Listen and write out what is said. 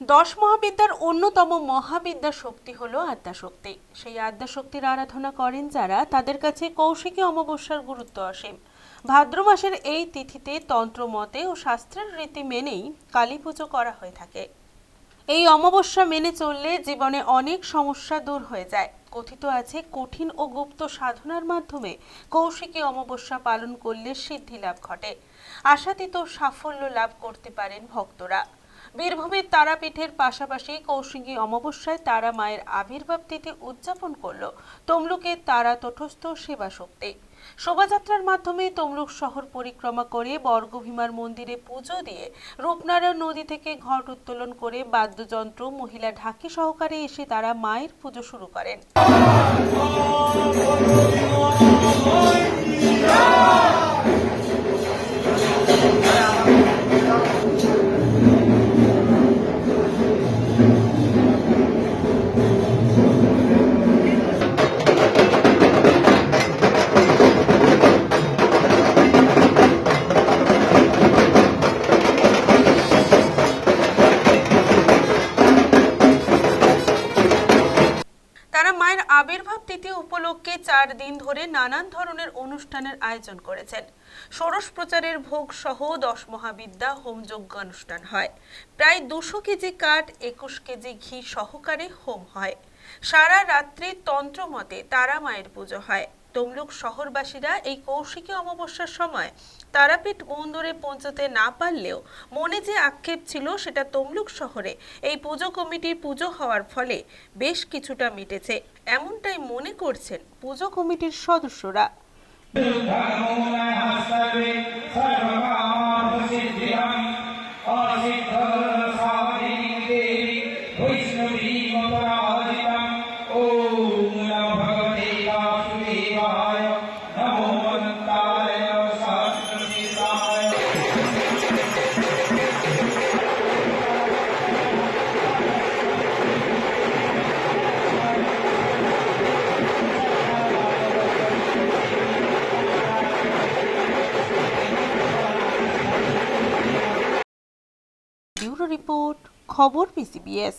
দশ মহাবিদ্যার অন্যতম মহাবিদ্যা শক্তি হলো আদ্যাশক্তি। সেই আদ্যাশক্তির আরাধনা করেন যারা, তাদের কাছে কৌশিকী অমাবস্যার গুরুত্ব অসীম ভাদ্র মাসের এই তিথিতে তন্ত্র মতে ও শাস্ত্রের রীতি মেনেই কালী পুজো করা হয়ে থাকে। এই অমাবস্যা মেনে চললে জীবনে অনেক সমস্যা দূর হয়ে যায়। কথিত আছে, কঠিন ও গুপ্ত সাধনার মাধ্যমে কৌশিকী অমাবস্যা পালন করলে সিদ্ধি লাভ ঘটে। আশাতীত সাফল্য লাভ করতে পারেন ভক্তরা। বীরভূমের তারাপীঠের পাশাপাশি কৌশিকী অমাবস্যায় তারা মায়ের আবির্ভাব তিথি উদযাপন করল। তমলুকের তারা তটস্থ সেবা শক্তি শোভাযাত্রার মাধ্যমে তমলুক শহর পরিক্রমা করে বর্গভীমার মন্দিরে পুজো দিয়ে রূপনারায়ণ নদী থেকে ঘট উত্তোলন করে বাদ্যযন্ত্র, মহিলা ঢাকি সহকারে এসে তারা মায়ের পুজো শুরু করেন। আবির্ভাব তিথি উপলক্ষে চার দিন ধরে নানান ধরনের অনুষ্ঠানের আয়োজন করেছেন। ষোড়শ প্রচারের ভোগ সহ দশ মহাবিদ্যা, হোমযজ্ঞ অনুষ্ঠান হয়। প্রায় দুশো কেজি কাঠ, একুশ কেজি ঘি সহকারে হোম হয়। সারা রাত্রি তন্ত্রমতে তারা মায়ের পুজো হয়। তমলুক শহরবাসীরা এই কৌশিকী অমাবস্যার সময় তারাপীঠ বন্দরে পৌঁছতে না পারলেও মনে যে আক্ষেপ ছিল সেটা তমলুক শহরে। এই পুজো কমিটির পুজো হওয়ার ফলে বেশ কিছুটা মিটেছে। এমনটাই মনে করছেন পুজো কমিটির সদস্যরা। রিপোর্ট খবর পিসিবিএস